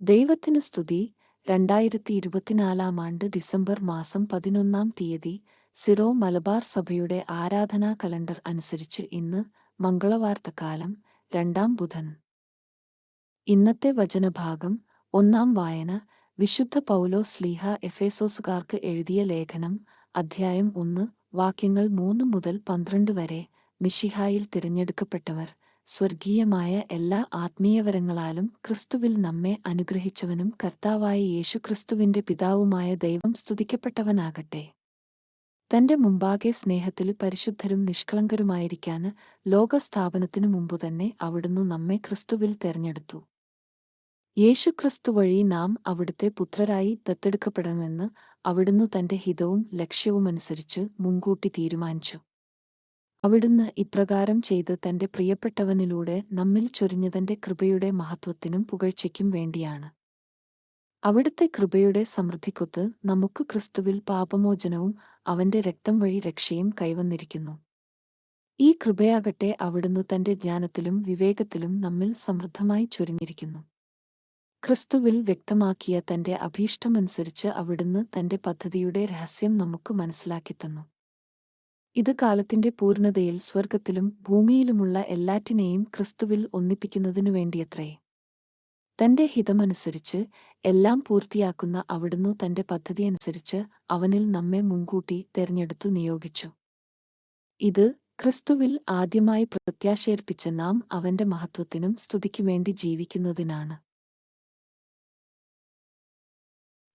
ദൈവത്തിന് സ്തുതി. രണ്ടായിരത്തി ഇരുപത്തിനാലാം ആണ്ട് ഡിസംബർ മാസം പതിനൊന്നാം തീയതി സിറോ മലബാർ സഭയുടെ ആരാധനാ കലണ്ടർ അനുസരിച്ച് ഇന്ന് മംഗളവാർത്തക്കാലം രണ്ടാം ബുധൻ. ഇന്നത്തെ വചനഭാഗം ഒന്നാം വായന. വിശുദ്ധ പൗലോ സ്ലീഹ എഫേസോസുകാർക്ക് എഴുതിയ ലേഖനം അധ്യായം ഒന്ന് വാക്യങ്ങൾ മൂന്ന് മുതൽ പന്ത്രണ്ട് വരെ മിഷിഹായിൽ തിരഞ്ഞെടുക്കപ്പെട്ടവർ സ്വർഗീയമായ എല്ലാ ആത്മീയവരങ്ങളാലും ക്രിസ്തുവിൽ നമ്മെ അനുഗ്രഹിച്ചവനും കർത്താവായ യേശുക്രിസ്തുവിന്റെ പിതാവുമായ ദൈവം സ്തുതിക്കപ്പെട്ടവനാകട്ടെ. തന്റെ മുമ്പാകെ സ്നേഹത്തിൽ പരിശുദ്ധരും നിഷ്കളങ്കരുമായിരിക്കാന് ലോകസ്ഥാപനത്തിനു മുമ്പുതന്നെ അവിടുന്ന് നമ്മെ ക്രിസ്തുവിൽ തെരഞ്ഞെടുത്തു. യേശുക്രിസ്തു വഴി നാം അവിടുത്തെ പുത്രരായി ദത്തെടുക്കപ്പെടണമെന്ന് അവിടുന്ന് തന്റെ ഹിതവും ലക്ഷ്യവുമനുസരിച്ച് മുൻകൂട്ടി തീരുമാനിച്ചു. അവിടുന്ന് ഇപ്രകാരം ചെയ്ത് തന്റെ പ്രിയപ്പെട്ടവനിലൂടെ നമ്മിൽ ചൊരിഞ്ഞതന്റെ കൃപയുടെ മഹത്വത്തിനും പുകഴ്ചയ്ക്കും വേണ്ടിയാണ്. അവിടുത്തെ കൃപയുടെ സമൃദ്ധിക്കൊത്ത് നമുക്ക് ക്രിസ്തുവിൽ പാപമോചനവും അവന്റെ രക്തം വഴി രക്ഷയും കൈവന്നിരിക്കുന്നു. ഈ കൃപയാകട്ടെ അവിടുന്ന് തന്റെ ജ്ഞാനത്തിലും വിവേകത്തിലും നമ്മിൽ സമൃദ്ധമായി ചൊരിഞ്ഞിരിക്കുന്നു. ക്രിസ്തുവിൽ വ്യക്തമാക്കിയ തന്റെ അഭീഷ്ടമനുസരിച്ച് അവിടുന്ന് തന്റെ പദ്ധതിയുടെ രഹസ്യം നമുക്ക് മനസ്സിലാക്കിത്തന്നു ഇത് കാലത്തിന്റെ പൂർണതയിൽ സ്വർഗത്തിലും ഭൂമിയിലുമുള്ള എല്ലാറ്റിനെയും ക്രിസ്തുവിൽ ഒന്നിപ്പിക്കുന്നതിനു വേണ്ടിയത്രേ. തന്റെ ഹിതമനുസരിച്ച് എല്ലാം പൂർത്തിയാക്കുന്ന അവിടുന്ന് തന്റെ പദ്ധതിയനുസരിച്ച് അവനിൽ നമ്മെ മുൻകൂട്ടി തെരഞ്ഞെടുത്തു നിയോഗിച്ചു. ഇത് ക്രിസ്തുവിൽ ആദ്യമായി പ്രത്യാശേർപ്പിച്ച നാം അവന്റെ മഹത്വത്തിനും സ്തുതിക്കുവേണ്ടി ജീവിക്കുന്നതിനാണ്.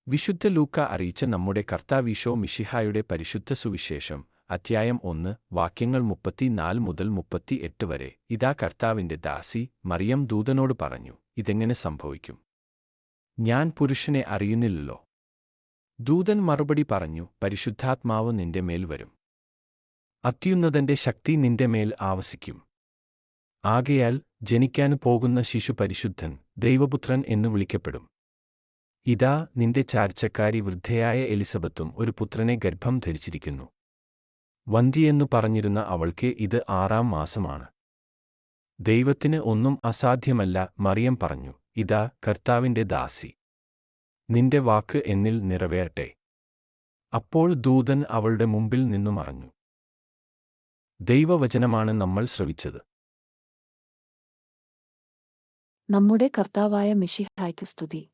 വിശുദ്ധ ലൂക്ക അറിയിച്ച നമ്മുടെ കർത്താവീശോ മിഷിഹായുടെ പരിശുദ്ധ സുവിശേഷം. അധ്യായം ഒന്ന് വാക്യങ്ങൾ മുപ്പത്തിനാല് മുതൽ മുപ്പത്തി എട്ട് വരെ. ഇതാ കർത്താവിന്റെ ദാസി മറിയം ദൂതനോട് പറഞ്ഞു ഇതെങ്ങനെ സംഭവിക്കും? ഞാൻ പുരുഷനെ അറിയുന്നില്ലല്ലോ. ദൂതൻ മറുപടി പറഞ്ഞു പരിശുദ്ധാത്മാവ് നിന്റെ മേൽ വരും. അത്യുന്നതന്റെ ശക്തി നിന്റെ മേൽ ആവസിക്കും. ആകയാൽ ജനിക്കാൻ പോകുന്ന ശിശു പരിശുദ്ധൻ ദൈവപുത്രൻ എന്ന് വിളിക്കപ്പെടും. ഇതാ നിന്റെ ചാർച്ചക്കാരി വൃദ്ധയായ എലിസബത്തും ഒരു പുത്രനെ ഗർഭം ധരിച്ചിരിക്കുന്നു. വന്തിയെന്നു പറഞ്ഞിരുന്ന അവൾക്ക് ഇത് ആറാം മാസമാണ്. ദൈവത്തിന് ഒന്നും അസാധ്യമല്ല മറിയം പറഞ്ഞു ഇതാ കർത്താവിന്റെ ദാസി. നിന്റെ വാക്ക് എന്നിൽ നിറവേറട്ടെ. അപ്പോൾ ദൂതൻ അവളുടെ മുമ്പിൽ നിന്നു മറഞ്ഞു. ദൈവവചനമാണ് നമ്മൾ ശ്രവിച്ചത്. നമ്മുടെ കർത്താവായ മിഷിഹായ്ക്ക് സ്തുതി.